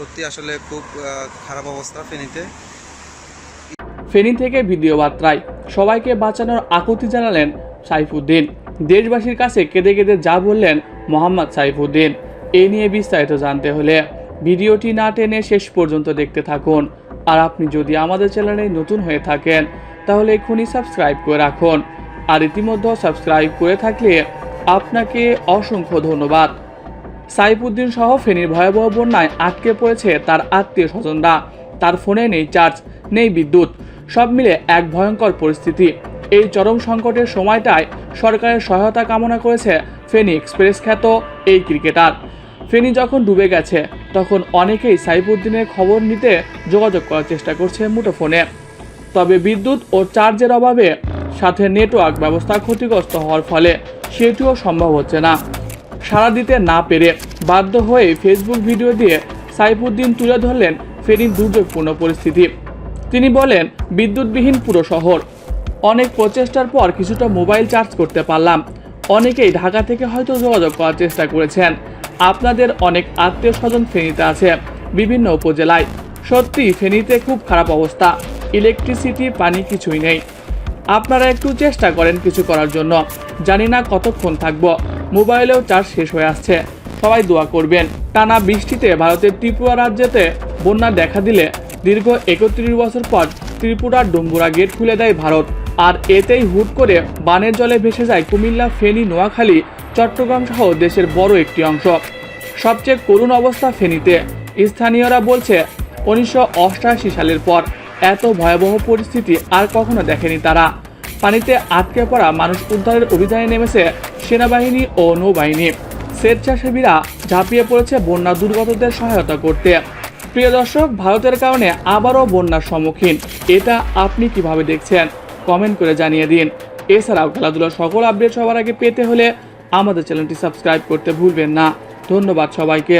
সত্যি আসলে খুব খারাপ অবস্থা ফেনীতে। ফেনী থেকে ভিডিও বার্তায় সবাইকে বাঁচানোর আকুতি জানালেন সাইফুদ্দিন। দেশবাসীর কাছে কেঁদে কেঁদে যা বললেন মোহাম্মদ সাইফুদ্দিন, এ নিয়ে বিস্তারিত জানতে হলে ভিডিওটি না টেনে শেষ পর্যন্ত দেখতে থাকুন। আর আপনি যদি আমাদের চ্যানেলে নতুন হয়ে থাকেন, তাহলে এক্ষুনি সাবস্ক্রাইব করে রাখুন। আর ইতিমধ্যে সাবস্ক্রাইব করে থাকলে আপনাকে অসংখ্য ধন্যবাদ। সাইফুদ্দিন সহ ফেনীর ভয়াবহ বন্যায় আটকে পড়েছে তার আত্মীয় স্বজনরা। তার ফোনে নেই চার্জ, নেই বিদ্যুৎ, সব মিলে এক ভয়ঙ্কর পরিস্থিতি। এই চরম সংকটের সময়টায় সরকারের সহায়তা কামনা করেছে ফেনী এক্সপ্রেস খ্যাত এই ক্রিকেটার। ফেনী যখন ডুবে গেছে, তখন অনেকেই সাইফুদ্দিনের খবর নিতে যোগাযোগ করার চেষ্টা করছে মুঠোফোনে। তবে বিদ্যুৎ ও চার্জের অভাবে সাথে নেটওয়ার্ক ব্যবস্থা ক্ষতিগ্রস্ত হওয়ার ফলে সেটিও সম্ভব হচ্ছে না। সাড়া দিতে না পেরে বাধ্য হয়ে ফেসবুক ভিডিও দিয়ে সাইফুদ্দিন তুলে ধরলেন ফেনীর দুর্যোগপূর্ণ পরিস্থিতি। তিনি বলেন, বিদ্যুৎবিহীন পুরো শহর। অনেক প্রচেষ্টার পর কিছুটা মোবাইল চার্জ করতে পারলাম। অনেকেই ঢাকা থেকে হয়তো যোগাযোগ করার চেষ্টা করেছেন। আপনাদের অনেক আত্মীয় স্বজন ফেনীতে আছে, বিভিন্ন উপজেলায়। সত্যি ফেনীতে খুব খারাপ অবস্থা। ইলেকট্রিসিটি, পানি কিছুই নেই। আপনারা একটু চেষ্টা করেন কিছু করার জন্য। জানি না কতক্ষণ থাকব। মোবাইলেও চার্জ শেষ হয়ে আসছে। সবাই দোয়া করবেন। টানা বৃষ্টিতে ভারতের ত্রিপুরা রাজ্যেতে বন্যা দেখা দিলে দীর্ঘ একত্রিশ বছর পর ত্রিপুরার ডুম্বুরা গেট খুলে দেয় ভারত। আর এতেই হুট করে বানের জলে ভেসে যায় কুমিল্লা, ফেনী, নোয়াখালী, চট্টগ্রাম সহ দেশের বড় একটি অংশ। সবচেয়ে করুণ অবস্থা ফেনীতে। স্থানীয়রা বলছে, উনিশশো সালের পর এত ভয়াবহ পরিস্থিতি আর কখনো দেখেনি তারা। পানিতে আটকে পড়া মানুষ উদ্ধারের অভিযানে নেমেছে সেনাবাহিনী ও নৌবাহিনী। স্বেচ্ছাসেবীরা ঝাঁপিয়ে পড়েছে বন্যা দুর্গতদের সহায়তা করতে। প্রিয় দর্শক, ভারতের কারণে আবারও বন্যার সম্মুখীন। এটা আপনি কীভাবে দেখছেন? কমেন্ট করে জানিয়ে দিন। এছাড়াও খেলাধুলার সকল আপডেট সবার আগে পেতে হলে আমাদের চ্যানেলটি সাবস্ক্রাইব করতে ভুলবেন না। ধন্যবাদ সবাইকে।